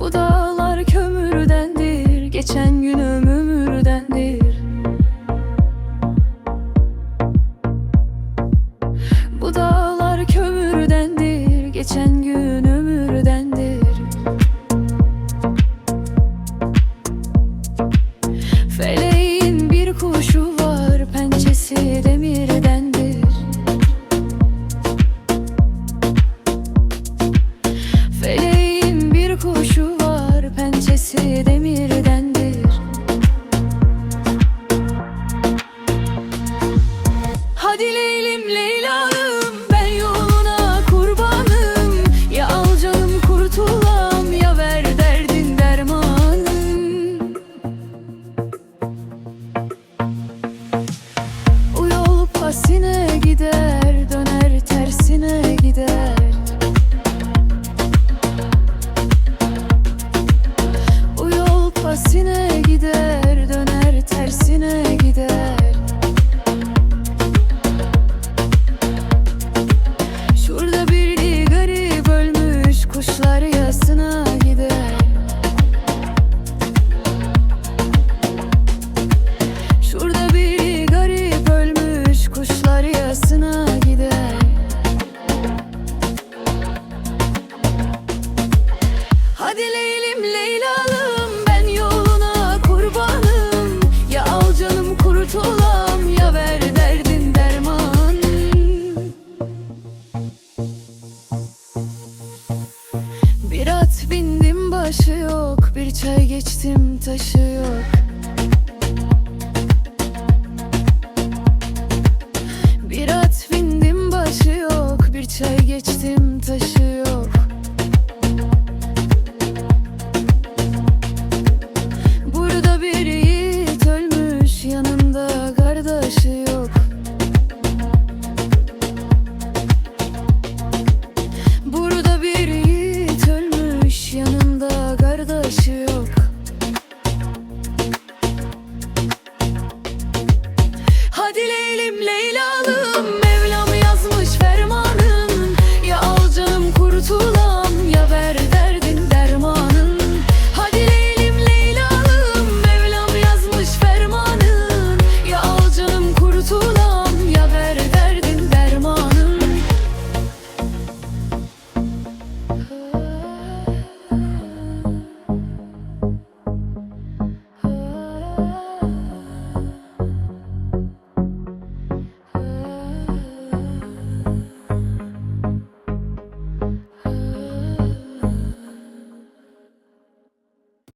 Bu dağlar kömürdendir. Geçen günü Demirdendir. Hadi Leylim Leyla'lım ben yoluna kurbanım. Ya al canım ya ver derdin dermanım. O pasine gider döner tersine gider yol başı yok. Bir çay geçtim taşı yok